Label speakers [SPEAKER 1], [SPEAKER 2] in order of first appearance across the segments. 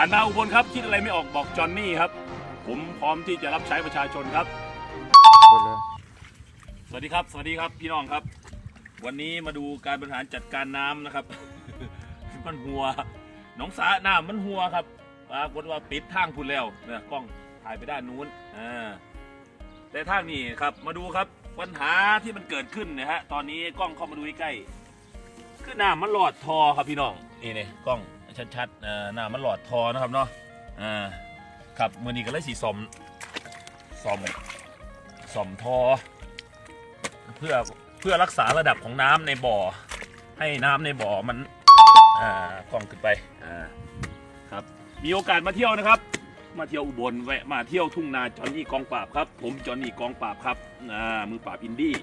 [SPEAKER 1] ผ่านมาอุบลครับคิดอะไรไม่ออกบอกจอห์นนี่ครับ ผมพร้อมที่จะรับใช้ประชาชนครับ สวัสดีครับ สวัสดีครับพี่น้องครับ วันนี้มาดูการบริหารจัดการน้ำนะครับ มันหัวหนองสาน้ำมันหัวครับปรากฏว่าปิดทางพุ่นแล้วเนี่ยกล้องถ่ายไปด้านนู้นอ่าแต่ทางนี้ครับมาดูครับปัญหาที่มันเกิดขึ้นนะฮะตอนนี้กล้องเข้ามาดูใกล้ๆคือน้ำมันหลอดทอครับพี่น้องนี่เนี่ยกล้อง ชัดๆอ่าน้ำมันหลอดทอนะครับเนาะอ่าครับมือนี้ก็เลยสีสมสมสมทอ เพื่อเพื่อรักษาระดับของน้ำในบ่อ ให้น้ำในบ่อมันอ่ากล้องขึ้นไปอ่าครับมีโอกาสมาเที่ยวนะครับ มาเที่ยวอุบลแวะมาเที่ยวทุ่งนาจอห์นนี่กองปราบครับ ผมจอห์นนี่กองปราบครับอ่ามือปราบอินดี้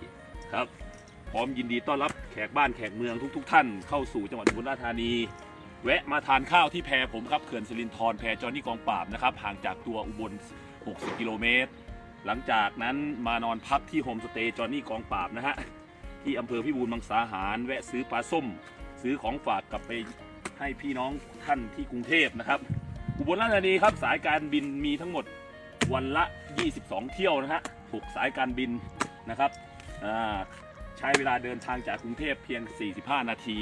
[SPEAKER 1] ครับพร้อมยินดีต้อนรับแขกบ้านแขกเมืองทุก ๆ ท่านเข้าสู่จังหวัดอุบลราชธานี แวะมาทานข้าวที่แพรผมครับเขื่อนสิรินธรแพรจอนี่กองปราบนะครับห่างจากตัวอุบล 60 กิโลเมตร หลังจากนั้นมานอนพักที่โฮมสเตย์จอนี่กองปราบนะฮะที่อำเภอพิบูลมังสาหารแวะซื้อปลาส้ม ซื้อของฝากกลับไปให้พี่น้องท่านที่กรุงเทพนะครับ อุบลราชธานีครับสายการบินมีทั้งหมดวันละ 22 เที่ยวนะฮะ6สายการบินนะครับใช้เวลาเดินทางจากกรุงเทพเพียง 45 นาที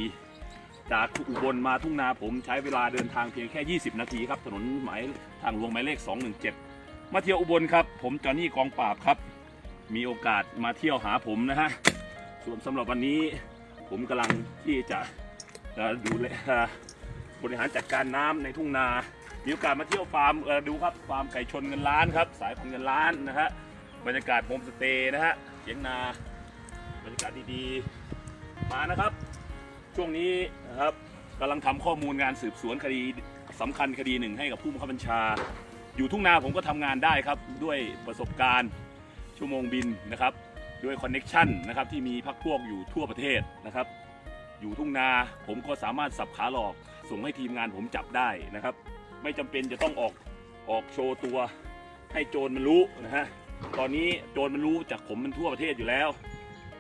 [SPEAKER 1] จากอุบลมาทุ่งนาผมใช้เวลาเดินทางเพียงแค่ 20 นาทีครับ ถนนหมายทางหลวงหมายเลข 217 มาเที่ยวอุบลครับ ผมจอห์นนี่กองปราบครับ มีโอกาสมาเที่ยวหาผมนะฮะส่วนสำหรับวันนี้ผมกำลังที่จะดูแลบริหารจัดการน้ำในทุ่งนา มีโอกาสมาเที่ยวฟาร์มดูครับฟาร์มไก่ชนเงินล้านครับ สายพันธุ์เงินล้านนะฮะบรรยากาศโฮมสเตย์นะฮะเสียงนา บรรยากาศดีๆ มานะครับ ช่วงนี้นะครับกำลังทำข้อมูลงานสืบสวนคดีสำคัญคดีหนึ่งให้กับผู้บังคับบัญชา อยู่ทุ่งนาผมก็ทำงานได้ครับ ด้วยประสบการณ์ ชั่วโมงบินนะครับ ด้วยคอนเน็ชันนะครับที่มีพักพวกอยู่ทั่วประเทศนะครับ อยู่ทุ่งนาผมก็สามารถสับขาหลอก ส่งให้ทีมงานผมจับได้นะครับ ไม่จำเป็นจะต้องออกออกโชว์ตัวให้โจรมันรู้นะฮะตอนนี้โจรมันรู้จากผมมันทั่วประเทศอยู่แล้ว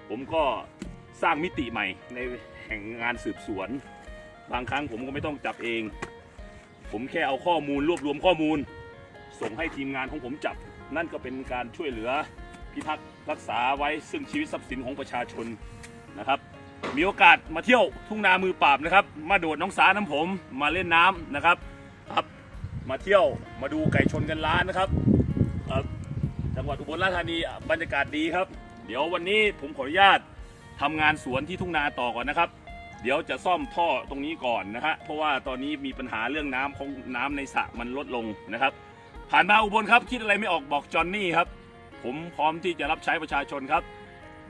[SPEAKER 1] ผมก็สร้างมิติใหม่ใน แห่งงานสืบสวน บางครั้งผมก็ไม่ต้องจับเอง ผมแค่เอาข้อมูลรวบรวมข้อมูล ส่งให้ทีมงานของผมจับ นั่นก็เป็นการช่วยเหลือพิทักษ์รักษาไว้ซึ่งชีวิตทรัพย์สินของประชาชนนะครับ มีโอกาสมาเที่ยวทุ่งนามือปราบนะครับ มาโดดน้องสาน้ำผมมาเล่นน้ำนะครับครับมาเที่ยวมาดูไก่ชนกันล้านนะครับจังหวัดอุบลราชธานีบรรยากาศดีครับ เดี๋ยววันนี้ผมขออนุญาต ทำงานสวนที่ทุ่งนาต่อก่อนนะครับ เดี๋ยวจะซ่อมท่อตรงนี้ก่อนนะฮะเพราะว่าตอนนี้มีปัญหาเรื่องน้ำของน้ำในสระมันลดลงนะครับ ผ่านมาอุบลครับคิดอะไรไม่ออกบอกจอห์นนี่ครับ ผมพร้อมที่จะรับใช้ประชาชนครับ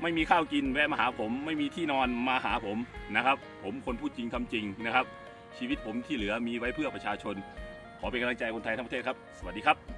[SPEAKER 1] ไม่มีข้าวกินแวะมาหาผม ไม่มีที่นอนมาหาผมนะครับ ผมคนพูดจริงทำจริงนะครับ ชีวิตผมที่เหลือมีไว้เพื่อประชาชน ขอเป็นกำลังใจคนไทยทั้งประเทศครับ สวัสดีครับ